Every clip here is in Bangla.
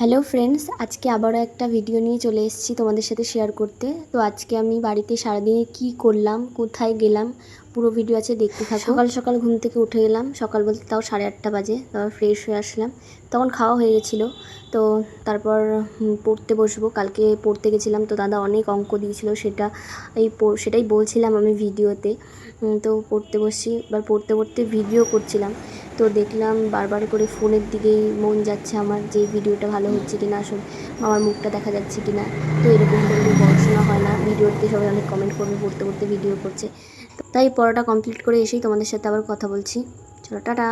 হ্যালো ফ্রেন্ডস আজকে আবারও একটা ভিডিও নিয়ে চলে এসেছি তোমাদের সাথে শেয়ার করতে। তো আজকে আমি বাড়িতে সারাদিনে কি করলাম, কোথায় গেলাম, পুরো ভিডিও আছে, দেখতে থাকো। সকাল সকাল ঘুম থেকে উঠে গেলাম সকাল বলতে তাও সাড়ে আটটা বাজে, তারপর ফ্রেশ হয়ে আসলাম। তখন খাওয়া হয়ে গেছিল, তো তারপর পড়তে বসবো। কালকে পড়তে গেছিলাম, তো দাদা অনেক অঙ্ক দিয়েছিল, সেটা এই সেটাই বলছিলাম আমি ভিডিওতে তো পড়তে বসছি, এবার পড়তে পড়তে ভিডিও করছিলাম। তো দেখলাম বারবার করে ফোনের দিকেই মন যাচ্ছে আমার, যে ভিডিওটা ভালো হচ্ছে কিনা, আসলে আমার মুখটা দেখা যাচ্ছে কিনা। তো এরকম করলে পড়াশোনা হয় না। ভিডিওতে সবাই অনেক কমেন্ট করবে, পড়তে পড়তে ভিডিও করছে। তাই পড়াটা কমপ্লিট করে এসেই তোমাদের সাথে আবার কথা বলছি। চলো, টাটা।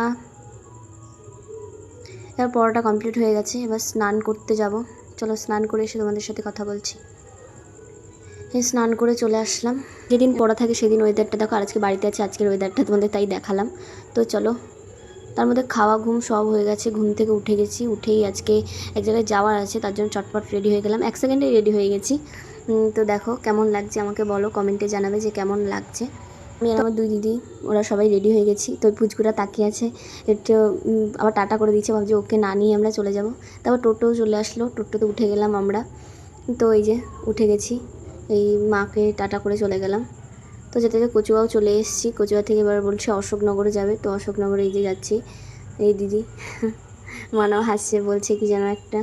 এবার পড়াটা কমপ্লিট হয়ে গেছে। এবার স্নান করতে যাব। চলো, স্নান করে এসে তোমাদের সাথে কথা বলছি। এই স্নান করে চলে আসলাম। যেদিন পড়া থাকে সেদিন ওয়েদারটা দেখো আজকে বাড়িতে আছে, আজকের ওয়েদারটা তোমাদের তাই দেখালাম। তো চলো তার মধ্যে খাওয়া, ঘুম সব হয়ে গেছে। ঘুম থেকে উঠে গেছি। উঠেই আজকে এক জায়গায় যাওয়ার আছে, তার জন্য চটপট রেডি হয়ে গেলাম। এক সেকেন্ডে রেডি হয়ে গেছি। তো দেখো কেমন লাগছে আমাকে বলো কমেন্টে জানাবে যে কেমন লাগছে। আমি আমার দুই দিদি, ওরা সবাই রেডি হয়ে গেছি। তো পুচকুরা তাকিয়ে আছে। একটু আবার টাটা করে দিচ্ছে। ভাবছি ওকে না নিয়ে আমরা চলে যাব। তারপর টোটো চলে আসলো। টোটোতে উঠে গেলাম আমরা। তো এই যে, উঠে গেছি। এই মাকে টাটা করে চলে গেলাম। তো যেতে যেতে কচুয়াও চলে এসেছি। কচুয়া থেকে এবার বলছে অশোকনগরে যাবে। তো অশোকনগরে এই যে যাচ্ছি। এই দিদি মানাও হাসছে, বলছে কি যেন একটা।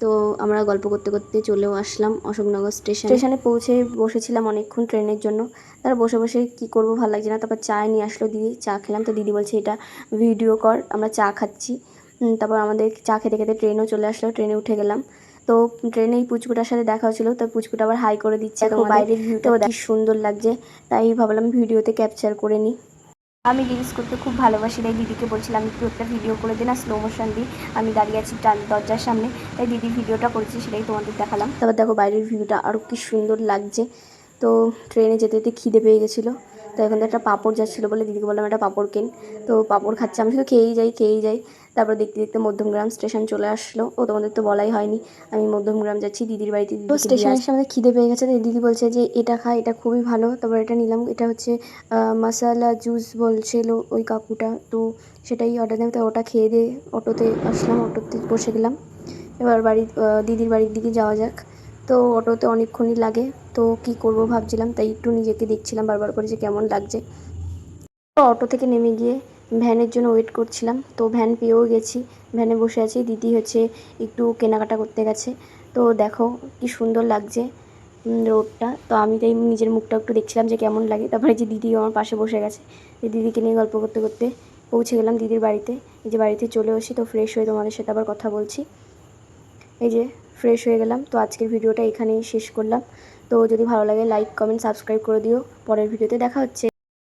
তো আমরা গল্প করতে করতে চলেও আসলাম অশোকনগর স্টেশন। স্টেশনে পৌঁছে বসেছিলাম অনেকক্ষণ ট্রেনের জন্য। তারা বসে বসে কি করব ভালো লাগছে না। তারপর চা নিয়ে আসলো দিদি, চা খেলাম। তো দিদি বলছে, এটা ভিডিও কর, আমরা চা খাচ্ছি। তারপর আমাদের চা খেতে খেতে ট্রেনও চলে আসলো। ট্রেনে উঠে গেলাম। তো ট্রেনে এই পুচকুটার সাথে দেখা হচ্ছিল তো পুচকুটা আবার হাই করে দিচ্ছে। তো বাইরের ভিউটাও কি সুন্দর লাগছে তাই ভাবলাম ভিডিওতে ক্যাপচার করে নিই আমি রিলস করতে খুব ভালোবাসি তাই দিদিকে বলছিলাম একটু একটা ভিডিও করে দিন আর স্লো মোশন দিই আমি দাঁড়িয়ে আছি টান- দরজার সামনে তাই দিদি ভিডিওটা করেছি সেটাই তোমাদের দেখালাম। তারপর দেখো বাইরের ভিউটা আরও কি সুন্দর লাগছে। তো ট্রেনে যেতে যেতে খিদে পেয়ে গেছিল। তো এখন তো একটা পাঁপড় যাচ্ছিল বলে দিদিকে বললাম একটা পাঁপড় কেন? তো পাঁপড় খাচ্ছে আমি শুধু খেয়েই যাই খেয়েই যাই। তারপর দেখতে দেখতে মধ্যমগ্রাম স্টেশন চলে আসলো। ও তোমাদের তো বলাই হয়নি আমি মধ্যমগ্রাম যাচ্ছি দিদির বাড়িতে তো স্টেশনের সামনে খিদে পেয়ে গেছে তাই দিদি বলছে যে এটা খা এটা খুবই ভালো। তারপর এটা নিলাম এটা হচ্ছে মশালা জুস বলছিল ওই কাকুটা। তো সেটাই অর্ডার দিলাম তো ওটা খেয়ে দিয়ে অটোতে আসলাম অটোতে বসে গেলাম। এবার বাড়ি দিদির বাড়ির দিকে যাওয়া যাক। তো অটোতে অনেকক্ষণই লাগে। তো কি করব ভাবছিলাম, তাই একটু নিজেকে দেখছিলাম বারবার করে যে কেমন লাগছে। তো অটো থেকে নেমে গিয়ে ভ্যানের জন্য ওয়েট করছিলাম। তো ভ্যান পেয়েও গেছি। ভ্যানে বসে আছি। দিদি হচ্ছে একটু কেনাকাটা করতে গেছে। তো দেখো কি সুন্দর লাগছে রোডটা। তো আমি তাই নিজের মুখটা একটু দেখছিলাম যে কেমন লাগে। তারপরে যে দিদি আমার পাশে বসে গেছে। দিদিকে নিয়ে গল্প করতে করতে পৌঁছে গেলাম দিদির বাড়িতে। এই যে বাড়িতে চলে আসি তো ফ্রেশ হয়ে তোমাদের সাথে আবার কথা বলছি। এই যে ফ্রেশ হয়ে গেলাম। তো আজকের ভিডিওটা এখানেই শেষ করলাম। তো যদি ভালো লাগে লাইক কমেন্ট সাবস্ক্রাইব করে দিও। পরের ভিডিওতে দেখা হচ্ছে।